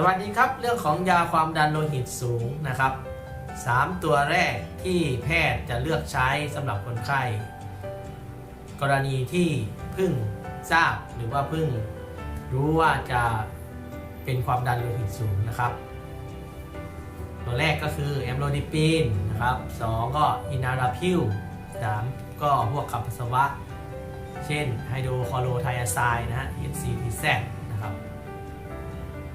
สวัสดีครับเรื่องของยาความดันโลหิตสูงนะครับ 3 ตัวแรกที่แพทย์จะเลือกใช้สำหรับคนไข้ กรณีที่เพิ่งทราบหรือว่าเพิ่งรู้ว่าจะเป็นความดันโลหิตสูงนะครับ ตัวแรกก็คือแอมโลดิปีนนะครับสองก็อินาราพิวสามก็พวกขับปัสสาวะ เช่นไฮโดรคลอโรไทอาไซด์นะฮะ HCTZ นะครับ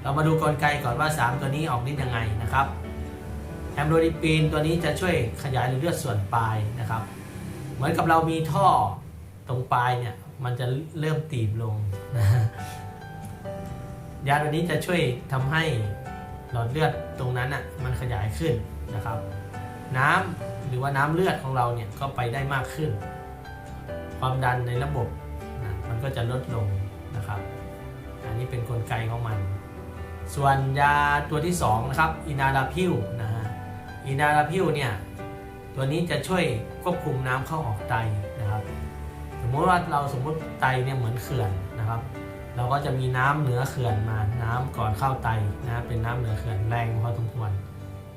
เรามาดูกลไกก่อนว่า 3 ตัวนี้ออกฤทธิ์ยังไงนะครับแอมโลดิปีนตัวนี้จะช่วยขยายเลือดส่วนปลายนะครับ เหมือนกับเรามีท่อตรงปลายเนี่ยมันจะเริ่มตีบลงนะยาตัวนี้จะช่วยทำให้หลอดเลือดตรงนั้นอะมันขยายขึ้นนะครับ น้ำหรือว่าน้ำเลือดของเราเนี่ยก็ไปได้มากขึ้น ความดันในระบบนะมันก็จะลดลงนะครับ อันนี้เป็นนกลไกของมัน ส่วนยาตัวที่2นะครับอินาลาพิวนะฮะอินาลาพิวเนี่ยตัวนี้จะช่วยควบคุมน้ำเข้าออกไตนะครับ สมมติว่าเราสมมติไตเนี่ยเหมือนเขื่อนนะครับ เราก็จะมีน้ำเหนือเขื่อนมาน้ำก่อนเข้าไตนะเป็นน้ำเหนือเขื่อนแรงพอสมควร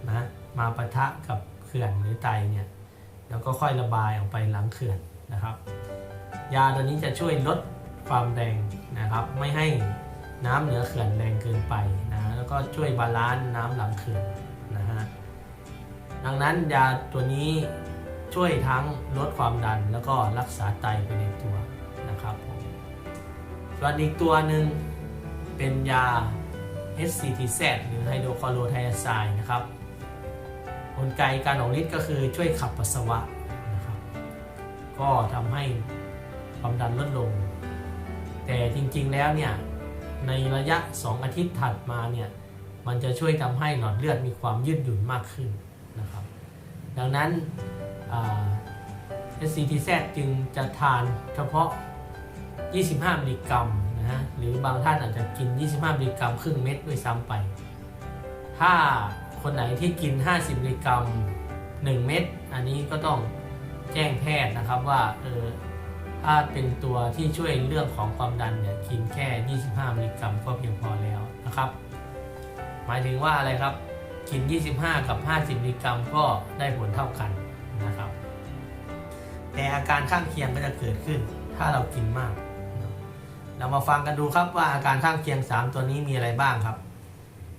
นะมาปะทะกับเขื่อนหรือไตเนี่ยแล้วก็ค่อยระบายออกไปหลังเขื่อนนะครับ ยาตัวนี้จะช่วยลดความแรงนะครับ ไม่ให้ น้ำเหนือเขื่อนแรงเกินไปนะแล้วก็ช่วยบาลานซ์น้ำหลังเขื่อนนะฮะดังนั้นยาตัวนี้ช่วยทั้งลดความดันแล้วก็รักษาไตไปในตัวนะครับผมส่วนอีกตัวหนึ่งเป็นยา HCTZ หรือไฮโดรคลอโรไทอาไซด์นะครับกลไกการออกฤทธิ์ก็คือช่วยขับปัสสาวะนะครับก็ทำให้ความดันลดลง แต่จริงๆแล้วเนี่ย ในระยะ 2 อาทิตย์ถัดมาเนี่ยมันจะช่วยทำให้หลอดเลือดมีความยืดหยุ่นมากขึ้นนะครับ ดังนั้นอ่า SCTZ จึงจะทานเฉพาะ 25 มิลลิกรัมนะฮะหรือบางท่านอาจจะกิน 25 มิลลิกรัมครึ่งเม็ดด้วยซ้ำไป ถ้าคนไหนที่กิน 50 มิลลิกรัม 1 เม็ดอันนี้ก็ต้องแจ้งแพทย์นะครับว่าเออ ถ้าเป็นตัวที่ช่วยเรื่องของความดันเนี่ยกินแค่ 25 มิลลิกรัมก็เพียงพอแล้วนะครับ หมายถึงว่าอะไรครับ กิน 25 กับ 50 มิลลิกรัมก็ได้ผลเท่ากันนะครับ แต่อาการข้างเคียงก็จะเกิดขึ้น ถ้าเรากินมาก เรามาฟังกันดูครับว่าอาการข้างเคียง 3 ตัวนี้มีอะไรบ้างครับ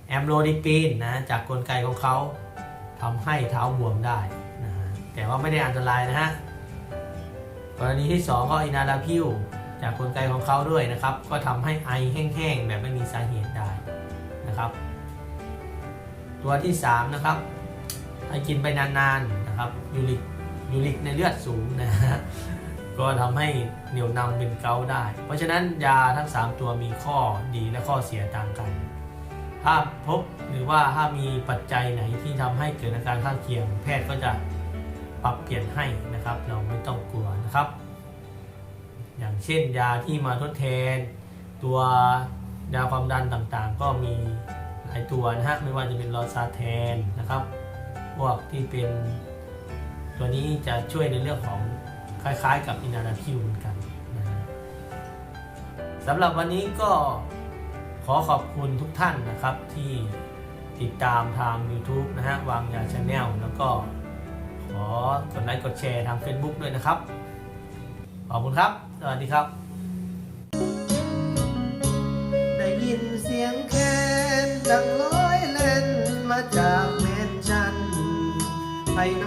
แอมโลดิปีนนะจากกลไกของเขาทำให้เท้าบวมได้นะฮะแต่ว่าไม่ได้อันตรายนะฮะ กรณีที่ 2 ก็อินาลาพิวจากกลไกของเขาด้วยนะครับ ก็ทำให้ไอแห้งๆ แบบไม่มีสาเหตุได้นะครับ ตัวที่ 3 นะครับให้กินไปนานๆนะครับยูริกยูริกในเลือดสูงนะฮะก็ทำให้เหนียวนำเป็นเกาได้ เพราะฉะนั้นยาทั้ง 3 ตัวมีข้อดีและข้อเสียต่างกัน ถ้าพบหรือว่าถ้ามีปัจจัยไหนที่ทำให้เกิดอาการข้างเคียง แพทย์ก็จะ ปรับเปลี่ยนให้นะครับ เราไม่ต้องกลัวนะครับ อย่างเช่นยาที่มาทดแทน ตัวยาความดันต่างๆ ก็มีหลายตัวนะฮะไม่ว่าจะเป็นลอซาแทนนะครับ พวกที่เป็นตัวนี้จะช่วยในเรื่องของคล้ายๆ กับอินาราพิวเหมือนกันนะสำหรับวันนี้ก็ขอขอบคุณทุกท่านนะครับที่ติดตามทาง YouTube นะฮะวางยาชาแนลแล้วก็ ขอกดไลค์กดแชร์ทาง Facebook ด้วยนะครับ ขอบคุณครับ สวัสดีครับ ได้ยินเสียงแคนดังร้อยเล่นมาจากเมนชันไปน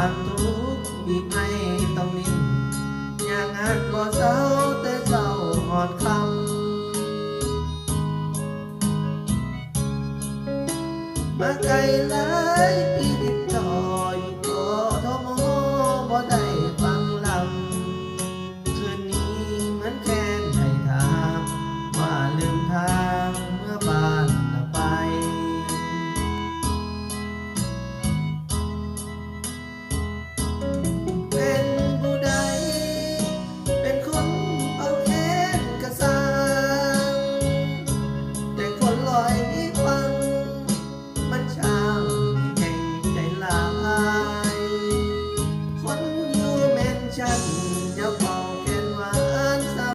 ความทุกข์บีไให้ต้องนิ่งยางหักบ่เศร้าแต่เศร้าหอดคำมาไกลหลายปีติดต่ออยู่ก็ทมบ่ได้